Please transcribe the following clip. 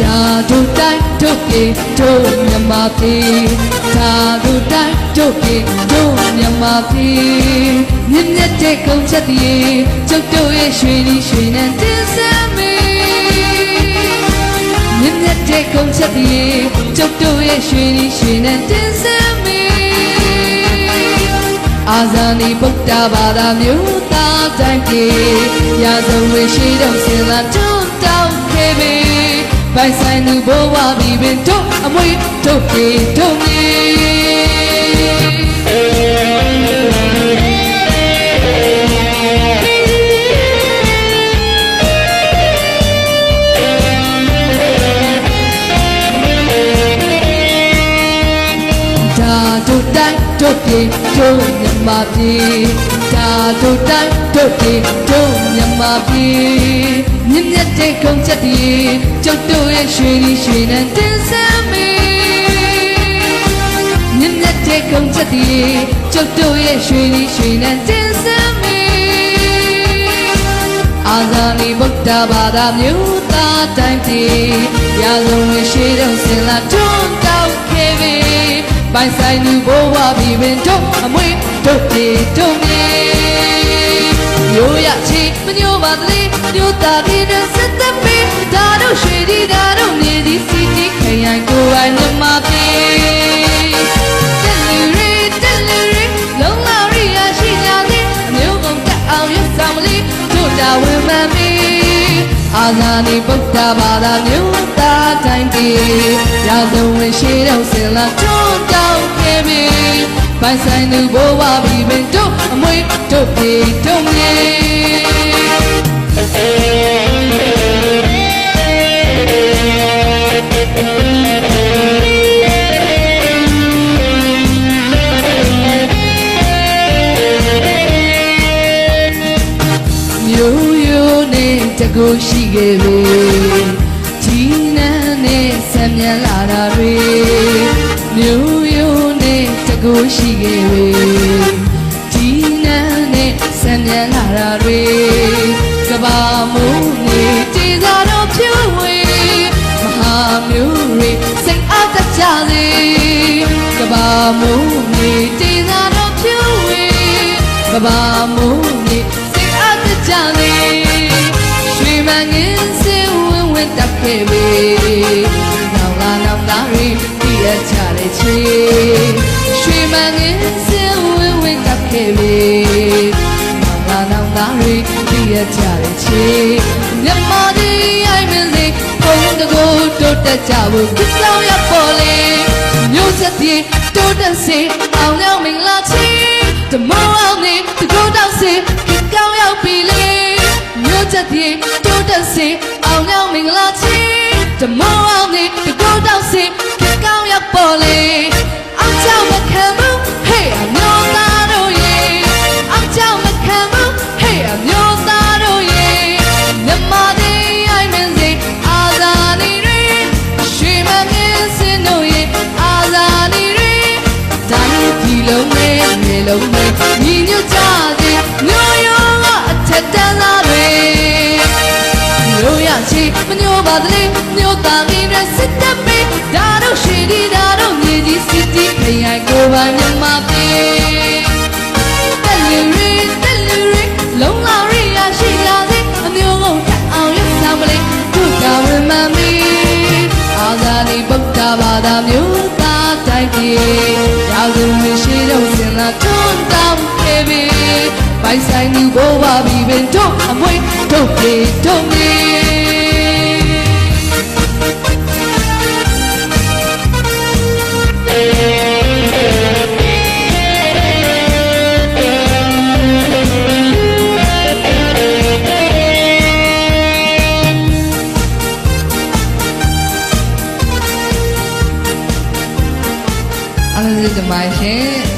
ဒါ တို့တိုင်းတို့ပြေတို့မြမပြေဒါတို့တိုင်းတို့ပြေတို့မြမပြေမြင့်မြတ်တဲ့ကုန်းချက်တည်းကျုပ်တို့ရဲ့ရွှေလီရွှေနဲ့တင်ဆက်မေမြင့်မြတ်တဲ့ကုန်းချက်တည်းကျုပ်တို့ရဲ့ရွှေလီရွှေနဲ့တင်ဆက်မေအာဇာနည်ဗုဒ္ဓဘာသာမျိုးသားတိုင်းပြေရာဇဝေရှိတော်စင်လာတွန်းတောင်းခဲ့ပေ ပိုင်ဆိုင်သူဘဝပြီးပင်တို့အမွေတို့ပြေတို့မြေဒါတို့တိုင်းတို့ပြေတို့မြမပြေဒါတို့တိုင်းတို့ပြေတို့မြမပြေ မြင့်မြတ်တဲ့ကုန်းချက်တည်းကျုပ်တို့ရဲ့ရွှေလီရွှေနဲ့တင်ဆက်မေမြင့်မြတ်တဲ့ကုန်းချက်တည်းကျုပ်တို့ရဲ့ရွှေလီရွှေနဲ့တင်ဆက်မေအာဇာနည်ဗုဒ္ဓဘာသာမျိုးသားတိုင်းပြည်ရာဇဝင်ရှိတော့စင်လာတွန်းတောက်ခဲ့ပြီပိုင်ဆိုင်သူဘဝပြီးပင်တို့အမွေတို့ပြေတို့မြေရိုးရချီမညိုပါတလေ မြို့သားပြည်တဲ့စက်သက်ပေဒါတို့ရွှေဒီဒါတို့မြေဒီစီတီခရိုင်ကိုယ်ပိုင်မြမပြေတက်လူရီတက်လူရီလုံးလာရီရရှိကြသည်အမျိုးကုန်တက်အောင်ရွတ်ဆောင်မလေးတို့တာဝန်မှန်ပြီအာဇာနည်ဗုဒ္ဓဘာသာမျိုးသားတိုင်းပြည်ရာဇဝင်ရှိတော့စင်လာတွန်းတောင်းခဲ့ပြီပိုင်ဆိုင်သူဘဝပြီးပင်တို့အမွေတို့ပြေတို့မြေမျိုး နဲ့တကူရှိခဲ့ပြီဒီနန်းနဲ့ဆံမြန်လာတာတွေမျိုးရိုးနဲ့တကူရှိခဲ့ပြီဒီနန်းနဲ့ဆံမြန်လာတာတွေကဘာမိုးနေတည်သာတော့ဖြူဝေမဟာမျိုးတွေစိတ်အားတကြစေကဘာမိုးနေတည်သာတော့ဖြူဝေကဘာမိုးနေစိတ်အားတကြစေရွှေမ ငင်းစင်ဝင်ဝင်တက်ခဲ့ပြီနောင်လာနောင်သားတွေပြည့်ရချတဲ့ချီရွှေမငင်းစင်ဝင်ဝင်တက်ခဲ့ပြီနောင်လာနောင်သားတွေပြည့်ရကြတဲ့ချီမြတ်မာဒီအိုင်မင်းလေးဘုံတကူတိုးတက်ကြဖို့ကြကြောင်ရပေါ်လေမျိုးဆက်ပြေတိုးတက်စေအောင်ရောက်မင်္ဂလာချီတမောအောင်နေတကူတောက်စေကြကြောင်ရောက်ပြီလေ မျိုးဆက်ပြေတိုးတက်စေအောင်ရောက်မင်္ဂလာချီတမောအောင်နေတကူတောက်စေကြကြောင်ရပေါ်လေအောင်ကြောင့်မခံဘူးဟေးအမျိုးသားတို့ရေအောင်ကြောင့်မခံဘူးဟေးအမျိုးသားတို့ရေမြမတဲ့အိုင်မင်းစီအာဇာနည်တွေရွှေမငင်းစင်တို့ရေအာဇာနည်တွေတိုင်းပြည်လုံးနဲ့မြေလုံးနဲ့ညီညွတ်ကြ ချီမညိုပါသလေမျိုးသားငင်းရစစ်တပ်ပေးဒါတို့ရွှေဒီဒါတို့မြေကြီးစီတီခရိုင်ကိုပါမြမပြေတက်လူရီတက်လူရီလုံးလာရီရရှိလာစေအမျိုးကုန်တက်အောင်ရဆောင်မလေးတို့ကဝမမီအာဇာနည်ဗုဒ္ဓဘာသာမျိုးသားတိုင်းပြည်ရောက်သူမရှိတော့စင်လာတွန်းတောင်းခဲ့ပြီပိုင်ဆိုင်သူဘဝပြီးပင်တို့အမွေတို့ပြေတို့မြေမ အားလုံးကျေးဇူးတင်ပါတယ်ရှင်